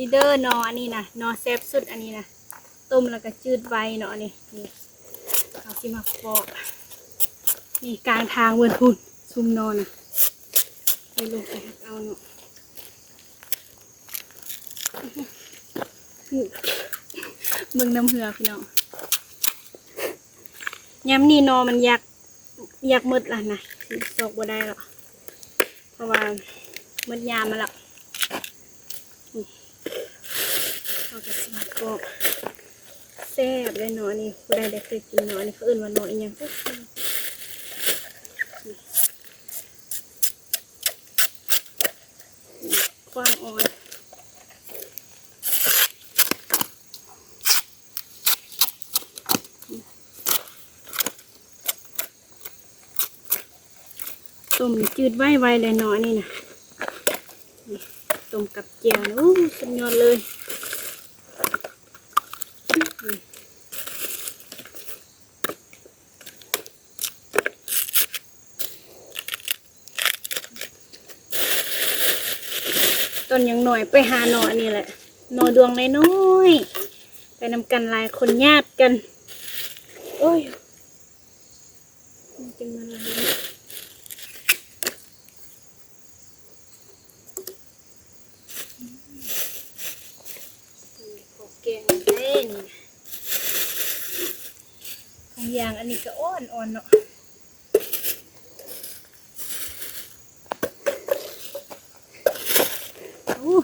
นี่เด้อนออันนี้นะนอแซ่บสุดอันนี้นะต้มแล้วก็จืดไวเนาะนี่นี่เอาสิมาปอกนี่กลางทางเวินพุ่นซุ่มนอนนะนี่ลงไปเอาเนาะมึงน้ำเหือพี่น้องย้ำนี่นอมันอยากอยากมืดละนะสอกบ่ได้หรอกเพราะว่ามืดยามมาแล้ว เอากระสิมาปอกแซ่บเลยเนาะนี่ผู้ใดได้เคยกินเนาะนี่เขาเอื่นว่าเนาะอีหยังเอ้ยนี่ความอ่อนต้มจืดไว้ไวเลยเนาะนี่นะต้มกับเจียวนะอู้สุดยอดเลย ต้นยังหน่อยไปหาหนอนี่แหละหนอดวงน้อยๆไปนำกันลายคนญาติกัน โอ้ยมันจึงมาลายขอแกงเล่น ยางอันนี้ก็อ้อนอ่อนๆเนาะโอ้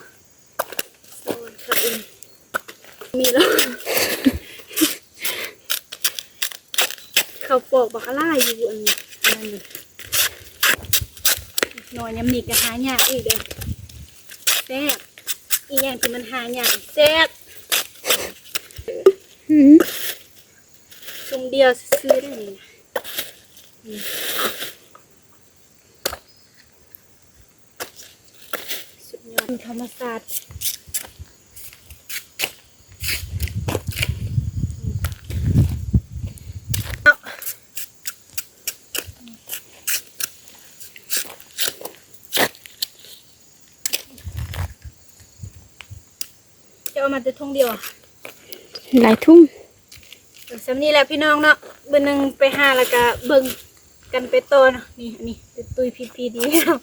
โซนครับเองมีแล้วเขาปอกบักล่าอยู่อันนั้นอยู่หนอนยังมีกระหายากอีกเด้อแซ่บอีกอย่างที่มันหายากแซ่บชุม เดียวซื้อได้นี่นะนี่สุดยอดธรรมศาสตร์จะเอามาแต่ทุ่งเดียวหลายทุ่ง สำนี้แหละพี่น้องเนาะเบอร์หนึ่งไปหาแล้วก็เบิ่งกันไปโตอเนาะนี่อันนี้ตุยพีพีดีแล้ว